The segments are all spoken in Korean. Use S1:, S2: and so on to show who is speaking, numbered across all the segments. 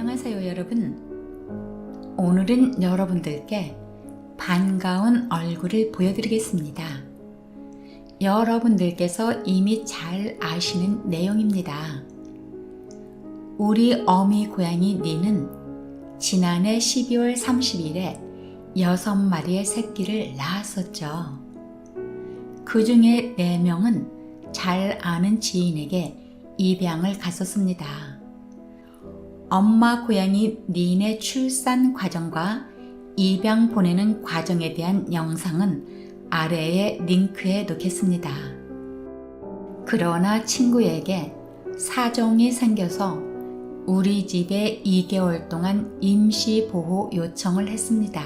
S1: 안녕하세요, 여러분. 오늘은 여러분들께 반가운 얼굴을 보여드리겠습니다. 여러분들께서 이미 잘 아시는 내용입니다. 우리 어미 고양이 니는 지난해 12월 30일에 여섯 마리의 새끼를 낳았었죠. 그 중에 네명은 잘 아는 지인에게 입양을 갔었습니다. 엄마 고양이 닌의 출산 과정과 입양 보내는 과정에 대한 영상은 아래에 링크에 놓겠습니다. 그러나 친구에게 사정이 생겨서 우리 집에 2개월 동안 임시 보호 요청을 했습니다.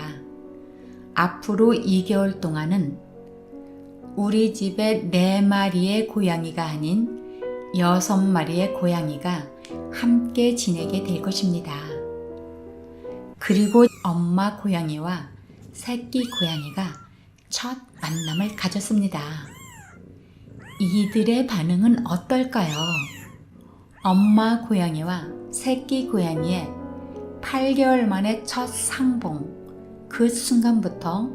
S1: 앞으로 2개월 동안은 우리 집에 4마리의 고양이가 아닌 6마리의 고양이가 함께 지내게 될 것입니다. 그리고 엄마 고양이와 새끼 고양이가 첫 만남을 가졌습니다. 이들의 반응은 어떨까요? 엄마 고양이와 새끼 고양이의 8개월 만에 첫 상봉, 그 순간부터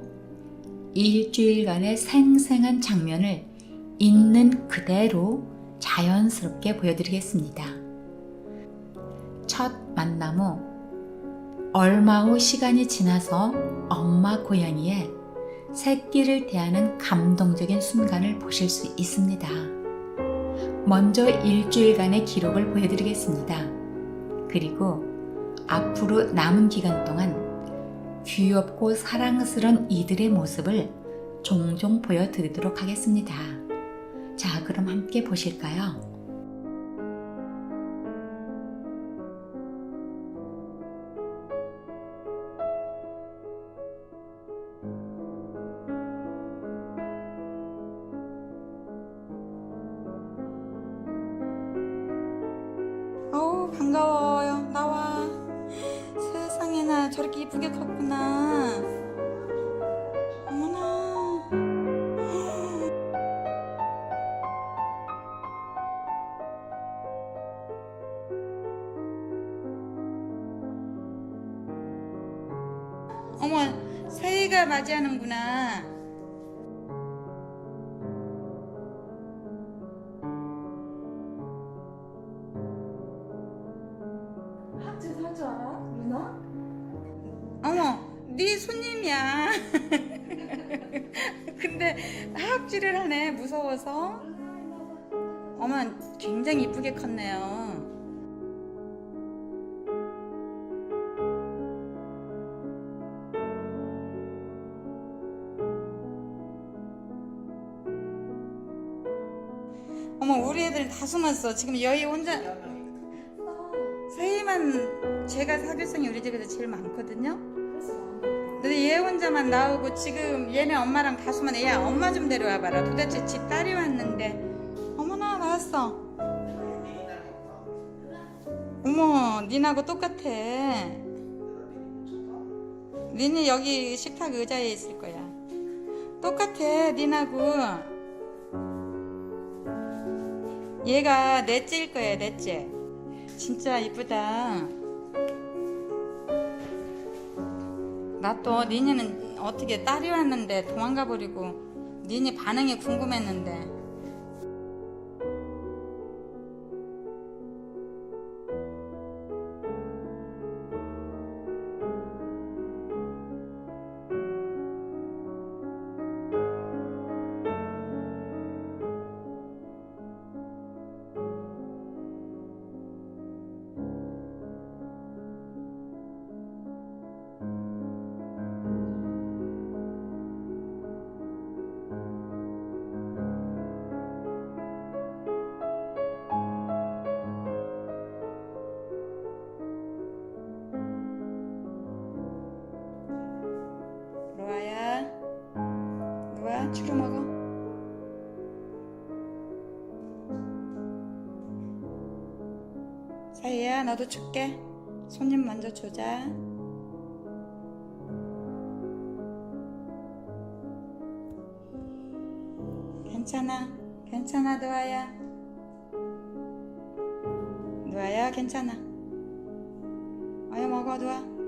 S1: 일주일간의 생생한 장면을 있는 그대로 자연스럽게 보여드리겠습니다. 첫 만남 후 얼마 후 시간이 지나서 엄마 고양이의 새끼를 대하는 감동적인 순간을 보실 수 있습니다. 먼저 일주일간의 기록을 보여드리겠습니다. 그리고 앞으로 남은 기간 동안 귀엽고 사랑스런 이들의 모습을 종종 보여드리도록 하겠습니다. 자, 그럼 함께 보실까요?
S2: 이쁘게 컸구나. 어머나. 어머 새해가 맞이하는구나 근데 하악질을 하네, 무서워서. 어머, 굉장히 이쁘게 컸네요. 어머, 우리 애들 다 숨었어. 지금 여기 혼자. 세이만 제가 사교성이 우리 집에서 제일 많거든요. 얘 혼자만 나오고 지금 얘네 엄마랑 다수만 얘 엄마 좀 데려와 봐라. 도대체 집 딸이 왔는데 어머나 나왔어. 어머 니나하고 똑같아. 니는 여기 식탁 의자에 있을 거야. 똑같아 니나하고. 얘가 넷째일 거야 넷째. 진짜 이쁘다. 나 또 니니는 어떻게 딸이 왔는데 도망가 버리고 니니 반응이 궁금했는데 사이야 너도 줄게. 손님 먼저 주자. 괜찮아. 괜찮아 노아야. 노아야 괜찮아. 아야 먹어 좋아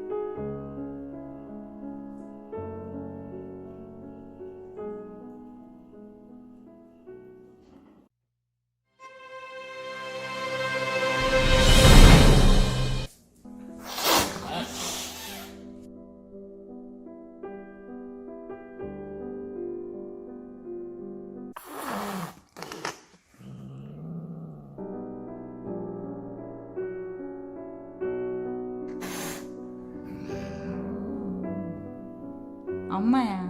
S2: 엄마야